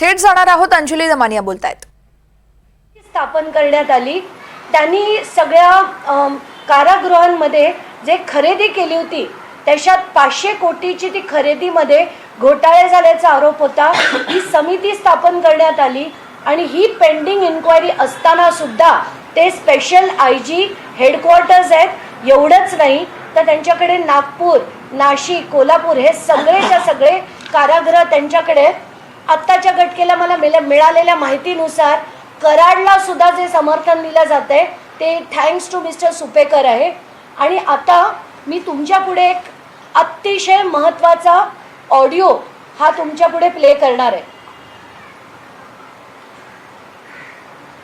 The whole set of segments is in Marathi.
थेट जाणार आहोत. अंजली दमानिया बोलतायत. स्थापन करण्यात आली. त्यांनी सगळ्या कारागृहांमध्ये जे खरेदी केली होती त्याच्यात पाचशे कोटीची ती खरेदीमध्ये घोटाळे झाल्याचा आरोप होता. ही समिती स्थापन करण्यात आली आणि ही पेंडिंग इन्क्वायरी असताना सुद्धा ते स्पेशल आय जी हेडक्वार्टर्स आहेत. एवढंच नाही तर त्यांच्याकडे नागपूर नाशिक कोल्हापूर हे सगळेच्या सगळे कारागृह त्यांच्याकडे आहेत. आत्ताच्या घटकेला मला मिळ- मिळालेल्या माहितीनुसार कराडला सुद्धा जे समर्थन दिलं जात आहे ते थँक्स टू मिस्टर सुपेकर आहे. आणि आता मी तुमच्यापुढे एक अतिशय महत्त्वाचा ऑडिओ हा तुमच्यापुढे प्ले करणार आहे.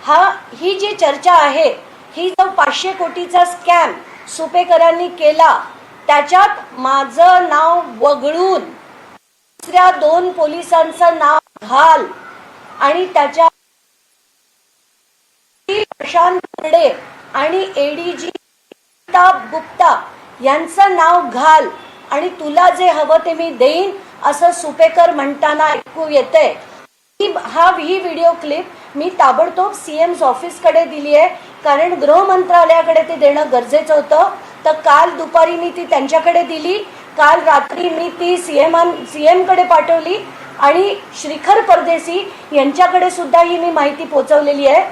हा ही जी चर्चा आहे ही जो पाचशे कोटीचा स्कॅम सुपेकरांनी केला त्याच्यात माझं नाव वगळून दुसऱ्या दोन पोलिसांचं नाव हाल. आणि त्याच्या प्रशांत बर्डे आणि एडीजी अमिताभ गुप्ता यांचं नाव घाल आणि तुला जे हवं ते मी देईन असं सुपेकर म्हणताना ऐकू येते. हा ही व्हिडिओ क्लिप मी ताबडतोब सी ऑफिस ऑफिसकडे दिली आहे. कारण गृह मंत्रालयाकडे ते देणं गरजेचं होतं. तर काल दुपारी मी ती त्यांच्याकडे दिली. काल रात्री मी ती सी एम सी पाठवली. आणि श्रीखर परदेशी यांच्याकडे सुद्धा ही मी माहिती पोचवलेली आहे.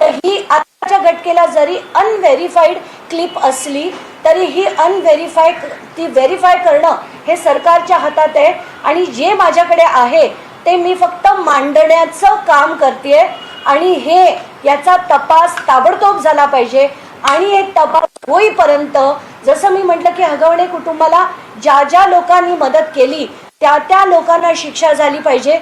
तर ही आताच्या घटकेला जरी अनव्हेरीफाईड क्लिप असली तरी ही अनव्हेरीफाय ती व्हेरीफाय करणं हे सरकारच्या हातात आहे. आणि जे माझ्याकडे आहे ते मी फक्त मांडण्याचं काम करते आणि हे याचा तपास ताबडतोब झाला पाहिजे. आणि हे तपास होईपर्यंत जसं मी म्हटलं की हगवणे कुटुंबाला ज्या ज्या लोकांनी मदत केली त्या त्या लोकांना शिक्षा झाली पाहिजे.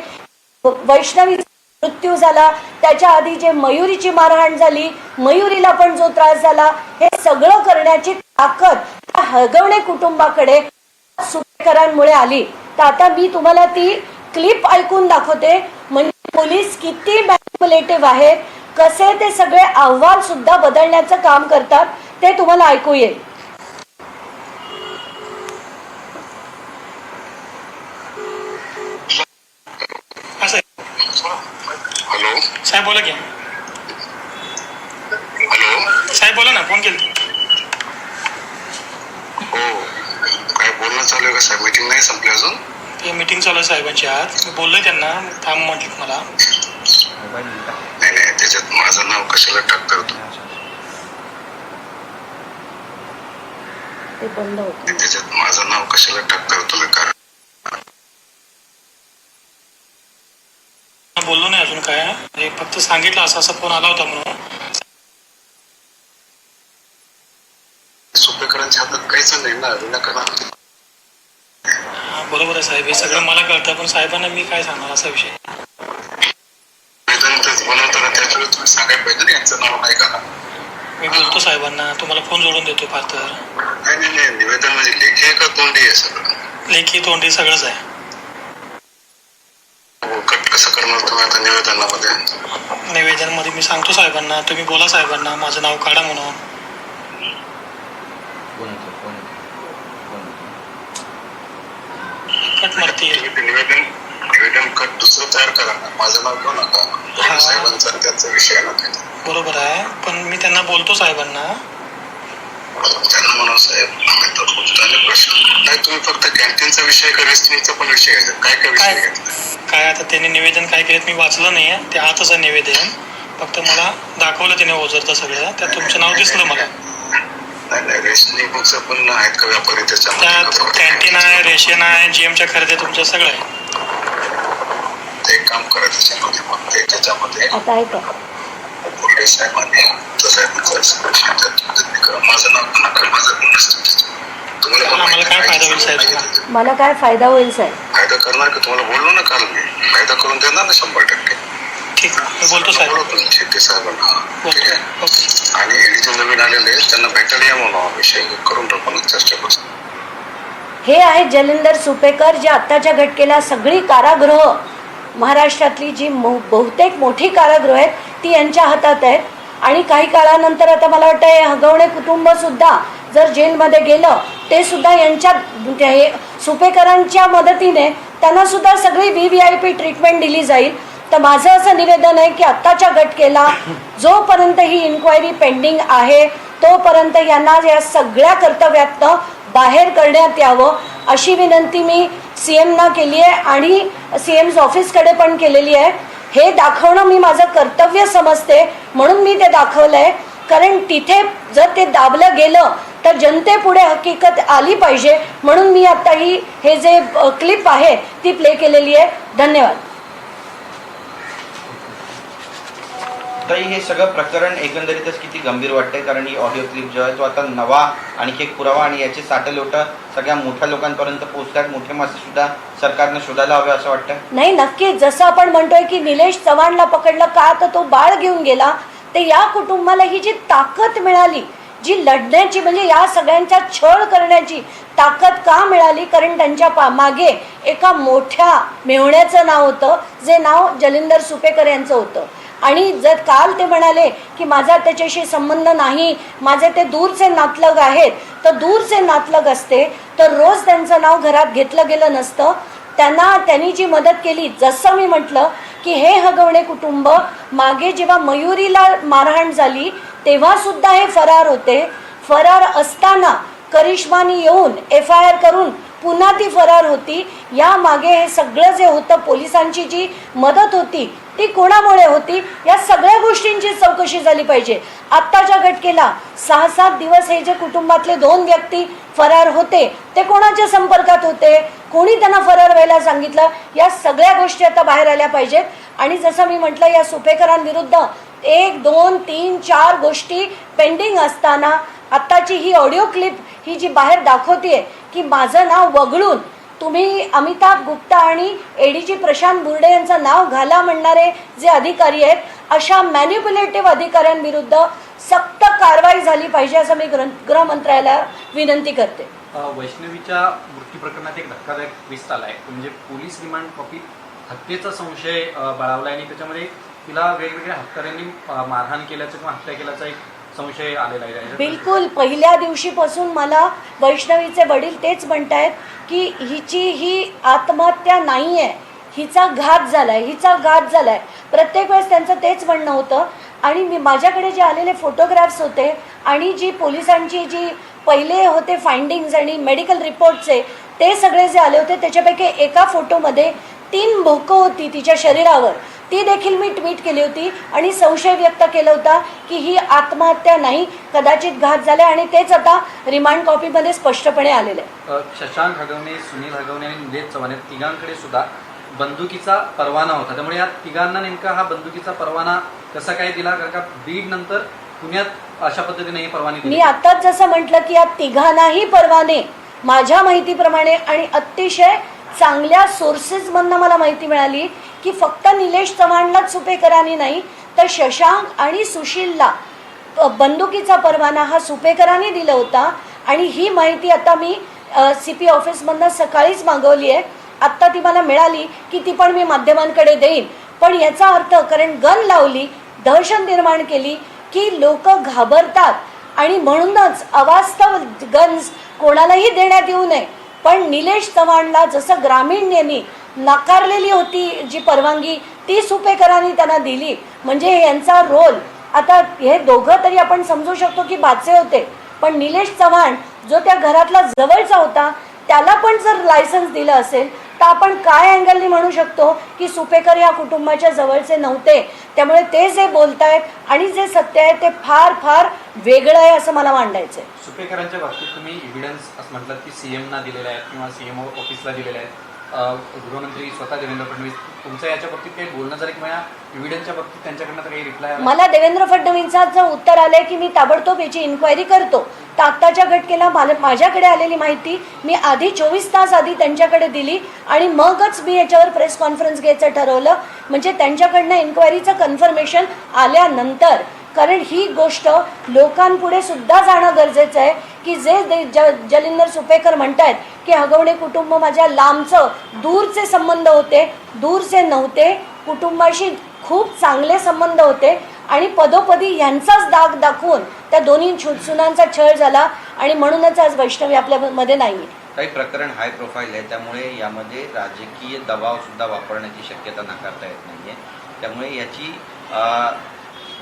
वैष्णवी मृत्यू झाला त्याच्या आधी जे मयुरीची मारहाण झाली मयुरीला पण जो त्रास झाला हे सगळं करण्याची ताकद त्या हगवणे कुटुंबाकडे सुपेकरांमुळे आली. तर आता मी तुम्हाला ती क्लिप ऐकून दाखवते. म्हणजे पोलीस किती मॅनिपुलेटिव्ह आहेत कसे ते सगळे अहवाल सुद्धा बदलण्याचं काम करतात ते तुम्हाला ऐकू येईल असं आहे. हॅलो साहेब बोला की. हॅलो. साहेब बोला ना फोन केला हो. काय बोलणं चालू आहे का साहेब? मीटिंग नाही संपली अजून? ते मीटिंग चालू आहे साहेबांची आज. मी बोललोय त्यांना थांब म्हटलं मला. नाही नाही त्याच्यात माझं नाव कशाला टाकता होतो ते? बंद होत. त्याच्यात माझं नाव कशाला होतो तुम्ही कारण बोललो नाही अजून काय म्हणजे फक्त सांगितलं असं असा फोन आला होता म्हणून. सुपेकरांच्या हातात काहीच नाही ना विनाकारण. बरोबर आहे साहेब हे सगळं मला कळतं पण साहेबांना मी काय सांगणार असा विषय. सांगायला पाहिजे यांचं नाव नाही का? मी बोलतो साहेबांना तुम्हाला फोन जोडून देतो फार तर. नाही निवेदन म्हणजे लेखी आहे का तोंडी आहे सगळं? लेखी तोंडी सगळंच आहे. कट कसं करणार तुम्ही आता निवेदनामध्ये? निवेदनमध्ये मी सांगतो साहेबांना तुम्ही बोला साहेबांना माझं नाव काढा म्हणून. कट मारतील निवेदन निवेदन कट दुसरं तयार करा ना. माझं नाव घेऊ नका हा. साहेबांचा त्याचा विषय ना बरोबर आहे. पण मी त्यांना बोलतो साहेबांना. त्यांना म्हणा साहेब आम्ही तर खूप झाले प्रश्न नाही तुम्ही फक्त कॅन्टीनचा विषय का रेस्टिंगचा पण विषय घ्यायचा काय काय विषय काय? घेतला काय आता त्यांनी निवेदन काय केलं मी वाचलं नाही आहे ते आतच आहे निवेदन. फक्त मला दाखवलं त्याने ओझरतं सगळं. त्यात तुमचं नाव दिसलं मला. नाही पण आहेत का व्यापारी त्यात कॅन्टीन आहे रेशन आहे जीएमच्या खरेदी तुमचं सगळं आहे. ते एक काम करा त्याच्यामध्ये मग ते त्याच्यामध्ये. आता ऐका. बोलले साहेबांनी तो. माझं नाव नका माझं नसतं आहे, सांगितलं. मला काय फायदा होईल साहेब फायदा करणार का? तुम्हाला बोललो ना काल मी. फायदा करून देणार ना शंभर टक्के. ठीक मी बोलतो साहेब बोलतो मी शेट्टी साहेबांना. हा. ठीक बोलतो आहे आणि एडीचे नवीन आलेले त्यांना भेटायला या म्हणून हा विषय करून टाकू ना चर्चा करू. हे आहेत जलिंदर सुपेकर जे आत्ताच्या घटकेला सगळी कारागृह महाराष्ट्रातली जी बहुतेक मोठी कारागृह आहेत ती यांच्या हातात आहेत. आणि काही काळानंतर आता मला वाटतं हे हगवणे कुटुंबसुद्धा जर जेलमध्ये गेलं ते सुद्धा यांच्या हे सुपेकरांच्या मदतीने त्यांना सुद्धा सगळी V V I P treatment दिली जाईल. तर माझं असं निवेदन आहे की आत्ताच्या घटकेला जोपर्यंत ही इन्क्वायरी पेंडिंग आहे तोपर्यंत यांना या सगळ्या कर्तव्यातनं बाहेर करण्यात यावं अशी विनंती मी सी एमना केली आहे आणि सी एम्स ऑफिसकडे पण केलेली आहे. हे दाखवणं मी माझं कर्तव्य समजते म्हणून मी ते दाखवलं आहे कारण तिथे जर ते दाबलं गेलं तर जनतेपुढे हकीकत आली पाहिजे. म्हणून मी आता ही हे जे क्लिप आहे ती प्ले केलेली आहे. धन्यवाद. तरी हे सगळं प्रकरण एकंदरीतच किती गंभीर वाटतंय? कारण ही ऑडिओ क्लिप जो आहे तो आता नवा आणखी एक पुरावा आणि याचे साठलोट सगळ्या मोठ्या लोकांपर्यंत पोहोचतात. मोठे मासे सुद्धा सरकारने शोधायला हवे असं वाटतं नाही नक्कीच. जसं आपण म्हणतोय की निलेश चव्हाणला पकडलं का तर तो बाळ घेऊन गेला. ते या कुटुंबाला ही जी ताकद मिळाली जी लढण्याची म्हणजे या सगळ्यांचा छळ करण्याची ताकद का मिळाली? कारण त्यांच्या पा मागे एका मोठ्या मेवण्याचं नाव होतं जे नाव जलिंदर सुपेकर यांचं होतं. आणि जर काल ते म्हणाले की माझा त्याच्याशी संबंध नाही माझे ते दूरचे नातलग आहेत तर दूरचे नातलग असते तर रोज त्यांचं नाव घरात घेतलं गेलं नसतं. त्यांना त्यांनी जी मदत केली जसं मी म्हटलं की हे हगवणे कुटुंब मागे जेव्हा मयुरीला मारहाण झाली तेव्हासुद्धा हे फरार होते. फरार असताना करिश्मानी येऊन एफ आय आर करून पुन्हा ती फरार होती. या मागे हे सगळं जे होतं पोलिसांची जी मदत होती ती कोणामुळे होती? या सगळ्या गोष्टींची चौकशी झाली पाहिजे. आत्ताच्या घटकेला सहा सात दिवस हे जे कुटुंबातले दोन व्यक्ती फरार होते ते कोणाच्या संपर्कात होते? कोणी त्यांना फरार व्हायला सांगितलं? या सगळ्या गोष्टी आता बाहेर आल्या पाहिजेत. आणि जसं मी म्हटलं या सुपेकरांविरुद्ध एक दोन तीन चार गोष्टी पेंडिंग असताना आत्ताची ही ऑडिओ क्लिप ही जी बाहेर दाखवते की माझं नाव वगळून तुम्ही अमिताभ गुप्ता आणि एडीजी प्रशांत बुर्डे यांचं नाव घाला म्हणणारे जे अधिकारी आहेत अशा मॅन्युप्युलेटिव्ह अधिकाऱ्यांविरुद्ध सक्त कारवाई झाली पाहिजे असं मी गृह गृहमंत्र्याला विनंती करते. वैष्णवीच्या मृत्यू प्रकरणात एक धक्कादायक ट्विस्ट आहे म्हणजे पोलीस रिमांड कॉपी हत्येचा संशय बळावला आहे आणि त्याच्यामध्ये तिला वेगवेगळ्या हत्याऱ्यांनी मारहाण केल्याचं किंवा हत्या केल्याचा एक संशय आलेला आहे. बिलकुल. पहिल्या दिवशीपासून मला वैष्णवीचे वडील तेच म्हणतायत की हिची ही आत्महत्या नाही आहे हिचा घात झालाय. हिचा घात झालाय. प्रत्येक वेळेस त्यांचं तेच म्हणणं होतं. आणि मी माझ्याकडे जे आलेले फोटोग्राफ्स होते आणि जी पोलिसांची जी पहिले होते फाइंडिंग्स आणि मेडिकल रिपोर्टचे ते सगळे जे आले होते त्याच्यापैकी एका फोटोमध्ये तीन भोकं होती तिच्या शरीरावर. ती देखील मी ट्विट केली होती आणि संशय व्यक्त केला होता की ही आत्महत्या नाही कदाचित घात झाल्या आणि तेच आता रिमांड कॉपीमध्ये स्पष्टपणे आलेलं. शशांक हगवणे सुनील हगवणे आणि निलेश चव्हाण या तिघांकडे सुद्धा बंदुकीचा परवाना होता. त्यामुळे या तिघांना नेमका हा बंदुकीचा परवाना कसा काय दिला? कारण का बीड नंतर पुण्यात अशा पद्धतीने ही परवानगी मी दिली आत्ताच जसं म्हटलं की या तिघांनाही परवाने माझ्या माहितीप्रमाणे आणि अतिशय चांगल्या सोर्सेसमधनं मला माहिती मिळाली की फक्त निलेश चव्हाणलाच सुपेकरांनी नाही तर शशांक आणि सुशीलला बंदुकीचा परवाना हा सुपेकरांनी दिला होता. आणि ही माहिती आता मी सी पी ऑफिसमधनं सकाळीच मागवली आहे. आत्ता ती मला मिळाली की ती पण मी माध्यमांकडे देईन. पण याचा अर्थ कारण गन लावली दहशत निर्माण केली की लोक घाबरतात. आणि म्हणूनच अवास्तव गन्स कोणालाही देण्यात येऊ नये. पण निलेश चव्हाणला जसं ग्रामीण यांनी नाकारलेली होती जी परवानगी ती सुपेकरांनी त्यांना दिली. म्हणजे यांचा रोल. आता हे दोघं तरी आपण समजू शकतो की बाचे होते. पण निलेश चव्हाण जो त्या घरातला जवळचा होता त्याला पण जर लायसन्स दिलं असेल तर आपण काय अँगलनी म्हणू शकतो की सुपेकर या कुटुंबाच्या जवळचे नव्हते? त्यामुळे ते जे बोलतायत आणि जे सत्य आहे ते फार फार वेगळं आहे असं मला मांडायचं आहे सुपेकरांच्या बाबतीत तुम्ही एव्हिडन्स असं म्हटलं की सीएमना दिलेला आहे किंवा सीएमओ ऑफिसला दिलेला आहे गृहमंत्री स्वतः देवेंद्र फडणवीस तुमचं याच्या बाबतीत काही बोलणं झालं किंवा या बाबतीत त्यांच्याकडनं काही रिप्लाय आला? मला देवेंद्र फडणवीसांचं उत्तर आलंय की मी ताबडतोब याची इन्क्वायरी करतो. तर आत्ताच्या घटकेला मला माझ्याकडे आलेली माहिती मी आधी चोवीस तास आधी त्यांच्याकडे दिली आणि मगच मी याच्यावर प्रेस कॉन्फरन्स घ्यायचं ठरवलं. म्हणजे त्यांच्याकडनं इन्क्वायरीचं कन्फर्मेशन आल्यानंतर. कारण ही गोष्ट लोकांपुढे सुद्धा जाणं गरजेचं आहे. की जे ज जलिंदर सुपेकर आहेत की हगवणे कुटुंब माझ्या लांबचं दूरचे संबंध होते दूरचे नव्हते कुटुंबाशी खूप चांगले संबंध होते आणि पदोपदी यांचाच दाग दाखवून त्या दोन्ही सुनांचा छळ झाला आणि म्हणूनच आज वैष्णवी आपल्यामध्ये नाही आहे काही प्रकरण हाय प्रोफाईल आहे त्यामुळे यामध्ये राजकीय दबाव सुद्धा वापरण्याची शक्यता नाकारता येत नाहीये. त्यामुळे याची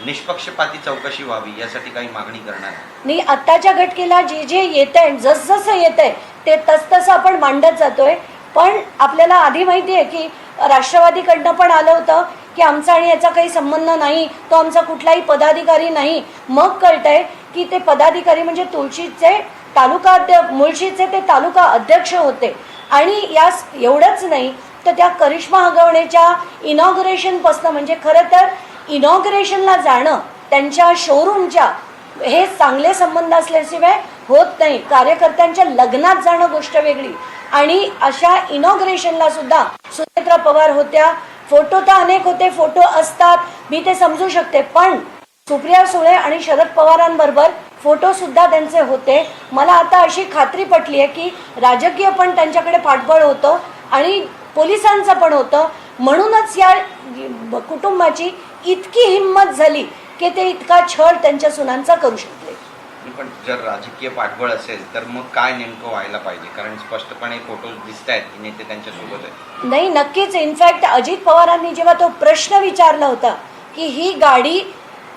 निष्पक्षपाती चौकशी व्हावी यासाठी काही मागणी करणार नाही आत्ताच्या घटकेला जे जे येत आहे जसजसं येत आहे ते तसतसं आपण मांडत जातोय. पण आपल्याला आधी माहिती आहे की राष्ट्रवादीकडनं पण आलं होतं की आमचा आणि याचा काही संबंध नाही तो आमचा कुठलाही पदाधिकारी नाही. मग कळतंय की ते पदाधिकारी म्हणजे तुळशीचे तालुका अध्यक्ष मुळशीचे ते तालुका अध्यक्ष होते. आणि यास एवढंच नाही तर त्या करिश्मा हगवणेच्या इनॉग्रेशनपासनं म्हणजे खरं तर इनॉग्रेशनला जाणं त्यांच्या शोरूमच्या हे चांगले संबंध असल्याशिवाय होत नाही. कार्यकर्त्यांच्या लग्नात जाणं गोष्ट वेगळी. आणि अशा इनॉग्रेशनला सुद्धा सुनेत्रा पवार होत्या. फोटो तर अनेक होते फोटो असतात मी ते समजू शकते. पण सुप्रिया सुळे आणि शरद पवारांबरोबर फोटो सुद्धा त्यांचे होते. मला आता अशी खात्री पटली आहे की राजकीय पण त्यांच्याकडे पाठबळ होतं आणि पोलिसांचं पण होतं. म्हणूनच या कुटुंबाची इतकी हिंमत झाली की ते इतका छळ त्यांच्या सुनांचा करू शकले. पण जर राजकीय पाठबळ असेल तर मग काय नेमकं व्हायला पाहिजे? कारण स्पष्टपणे फोटो दिसत आहेत की नेते त्यांच्यासोबत आहेत. नाही नक्कीच. इनफॅक्ट अजित पवारांनी जेव्हा तो प्रश्न विचारला होता की ही गाडी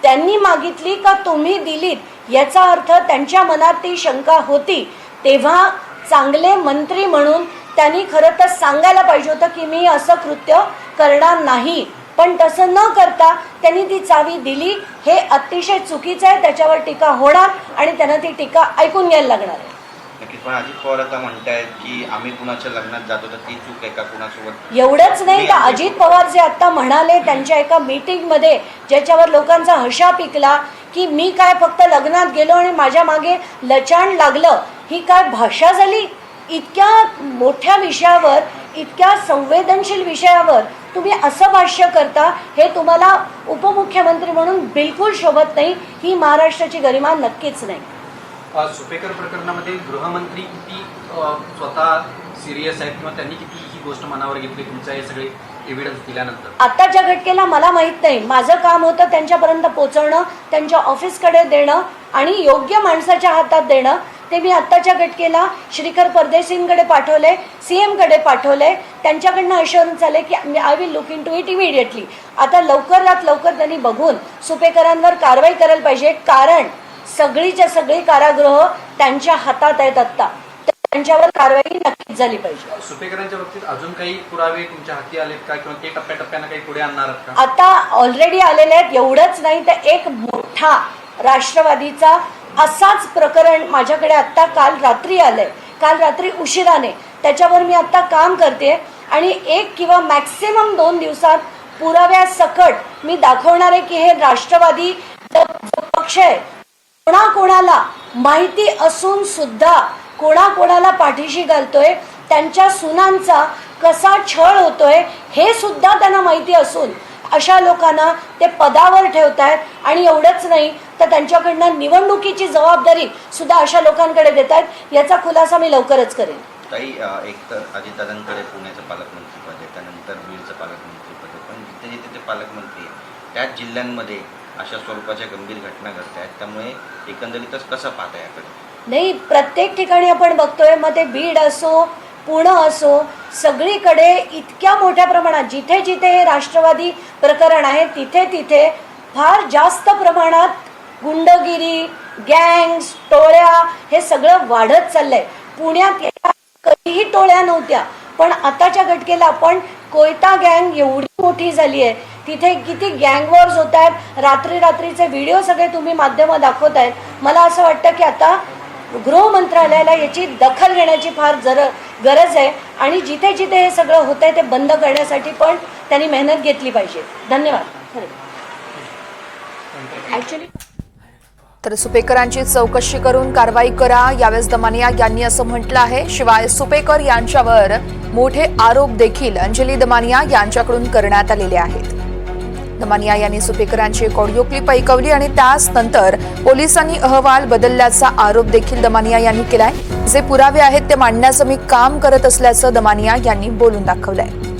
त्यांनी मागितली का तुम्ही दिलीत? याचा अर्थ त्यांच्या मनात ती शंका होती. तेव्हा चांगले मंत्री म्हणून त्यांनी खरं तर सांगायला पाहिजे होतं की मी असं कृत्य करणार नाही. पण तसं न करता त्यांनी ती चावी दिली. हे अतिशय चुकीचं आहे. त्याच्यावर टीका होणार आणि त्यांना ती टीका ऐकून घ्यायला लागणार आहे. नक्कीच पण अजित पवार आता म्हणतायत की आम्ही कुणाच्या लग्नात जातो तर ती चूक आहे का कुणासोबत? एवढंच नाही तर अजित पवार जे आता म्हणाले त्यांच्या एका मीटिंगमध्ये ज्याच्यावर लोकांचा हशा पिकला की मी काय फक्त लग्नात गेलो आणि माझ्या मागे लचाण लागलं ही काय भाषा झाली? इतक्या मोठ्या विषयावर इतक्या संवेदनशील विषयावर तुम्ही असं भाष्य करता हे तुम्हाला उपमुख्यमंत्री म्हणून बिलकुल शोभत नाही. ही महाराष्ट्राची गरिमा नक्कीच नाही. सुपेकर प्रकरणामध्ये गृहमंत्री किती स्वतः सिरियस आहेत किंवा त्यांनी किती ही गोष्ट मनावर घेतली तुमच्या हे सगळे एव्हिडन्स दिल्यानंतर? आत्ताच्या घटकेला मला माहीत नाही माझं काम होतं त्यांच्यापर्यंत पोहोचवणं त्यांच्या ऑफिसकडे देणं आणि योग्य माणसाच्या हातात देणं ते मी आत्ताच्या घटकेला श्रीकर परदेशींकडे पाठवले सी एमकडे पाठवले. त्यांच्याकडनं अश्युरन्स आले की I will look into it immediately आता लवकरात लवकर त्यांनी बघून सुपेकरांवर कारवाई करायला पाहिजे कारण सगळीच्या सगळी कारागृह त्यांच्या हातात आहेत आत्ता. त्यांच्यावर कारवाई नक्कीच झाली पाहिजे. सुपेकरांच्या बाबतीत अजून काही पुरावे तुमच्या हाती आलेत का? किंवा ते टप्प्याटप्प्यानं काही पुढे आणणार आता ऑलरेडी आलेले आहेत एवढंच नाही तर एक मोठा राष्ट्रवादीचा असाच प्रकरण माझ्याकडे आत्ता काल रात्री आलंय. काल रात्री उशिराने. त्याच्यावर मी आत्ता काम करते आणि एक किंवा मॅक्सिमम दोन दिवसात पुराव्या सकट मी दाखवणार आहे की हे राष्ट्रवादी पक्ष आहे कोणाकोणाला माहिती असून सुद्धा कोणाकोणाला पाठीशी घालतोय त्यांच्या सुनांचा कसा छळ होतोय हे सुद्धा त्यांना माहिती असून अशा लोकांना ते पदावर ठेवत आहेत आणि एवढंच नाही तर त्यांच्याकडनं निवडणुकीची जबाबदारी सुद्धा अशा लोकांकडे देत आहेत याचा खुलासा मी लवकरच करेन. काही अं, एक तर अजितदादांकडे पुण्याचं पालकमंत्रीपद आहे त्यानंतर बीडचं पालकमंत्रीपद आहे. पण जिथे जिथे ते पालकमंत्री त्याच जिल्ह्यांमध्ये अशा स्वरूपाच्या गंभीर घटना घडत आहेत त्यामुळे एकंदरीतच कसं पाहता याकडे? नाही प्रत्येक ठिकाणी आपण बघतोय मग ते बीड असो पुणे असो सगळीकडे इतक्या मोठ्या प्रमाणात जिथे जिथे हे राष्ट्रवादी प्रकरण आहे तिथे तिथे फार जास्त प्रमाणात गुंडगिरी गँग्स टोळ्या हे सगळं वाढत चाललंय. पुण्यात कधीही टोळ्या नव्हत्या. पण आताच्या घटकेला आपण कोयता गँग एवढी मोठी झाली आहे. तिथे किती गँग वॉर्स होत आहेत रात्री रात्रीचे व्हिडिओ सगळे तुम्ही माध्यमं दाखवत आहेत. मला असं वाटतं की आता गृह मंत्रालयाला याची दखल घेण्याची फार जर गरज आहे. आणि जिथे जिथे हे सगळं होत आहे ते बंद करण्यासाठी पण त्यांनी मेहनत घेतली पाहिजे. धन्यवाद. ॲक्च्युली तर सुपेकरांची चौकशी करून कारवाई करा यावेळेस दमानिया यांनी असं म्हटलं आहे. शिवाय सुपेकर यांच्यावर मोठे आरोप देखील अंजली दमानिया यांच्याकडून करण्यात आलेले आहेत. दमानिया यांनी सुपेकरांची एक ऑडिओ क्लिप ऐकवली आणि त्याच नंतर पोलिसांनी अहवाल बदलल्याचा आरोप देखील दमानिया यांनी केलाय. जे पुरावे आहेत ते मांडण्याचं मी काम करत असल्याचं दमानिया यांनी बोलून दाखवलंय.